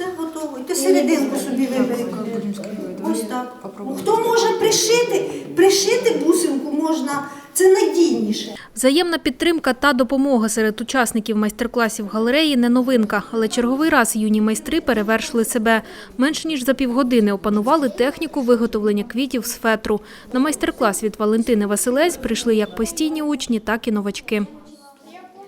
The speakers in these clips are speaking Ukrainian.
Все готово. І ти серединку собі вибери. Ось так. Ну, Хто може пришити? Пришити бусинку можна, це надійніше. Взаємна підтримка та допомога серед учасників майстер-класів галереї не новинка, але черговий раз юні майстри перевершили себе. Менш ніж за півгодини опанували техніку виготовлення квітів з фетру. На майстер-клас від Валентини Василець прийшли як постійні учні, так і новачки.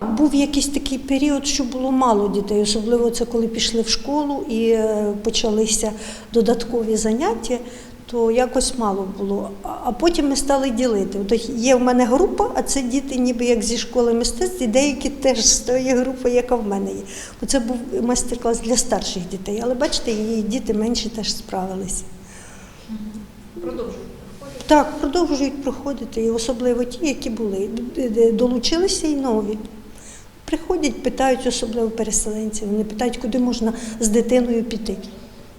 Був якийсь такий період, що було мало дітей, особливо це коли пішли в школу і е, почалися додаткові заняття, то якось мало було. А- потім ми стали ділити. От є в мене група, а це діти ніби як зі школи мистецтв, і деякі теж з тої групи, яка в мене є. Оце був майстер-клас для старших дітей, але бачите, і діти менші теж справилися. Так, продовжують проходити, і особливо ті, які були. Долучилися і нові. Приходять, питають, особливо переселенці. Вони питають, куди можна з дитиною піти.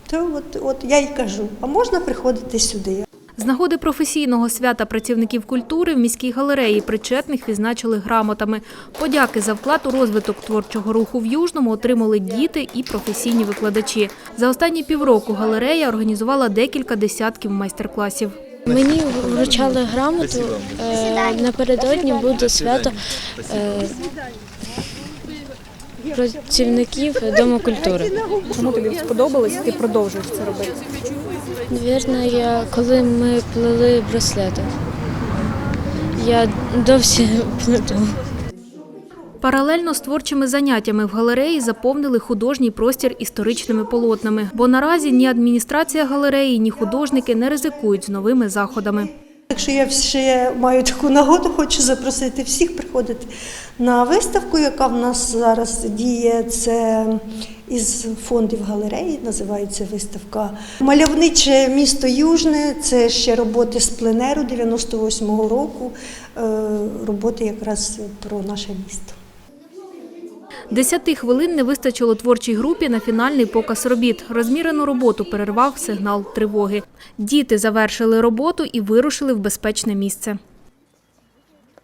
То от, от я й кажу, а можна приходити сюди. З нагоди професійного свята працівників культури в міській галереї причетних відзначили грамотами. Подяки за вклад у розвиток творчого руху в Южному отримали діти і професійні викладачі. За останні півроку галерея організувала декілька десятків майстер-класів. Мені вручали грамоту. е, Напередодні буде свято е, працівників Дому культури. Чому тобі сподобалось ти продовжуєш це робити? Навірно, я коли ми плели браслети. Я досі плету. Паралельно з творчими заняттями в галереї заповнили художній простір історичними полотнами, бо наразі ні адміністрація галереї, ні художники не ризикують з новими заходами. Якщо я ще маю таку нагоду, хочу запросити всіх приходити на виставку, яка в нас зараз діє. Це із фондів галереї, називається виставка. Мальовниче місто Южне, це ще роботи з пленеру 98-го року, е, роботи якраз про наше місто. Десяти хвилин не вистачило творчій групі на фінальний показ робіт. Розмірену роботу перервав сигнал тривоги. Діти завершили роботу і вирушили в безпечне місце.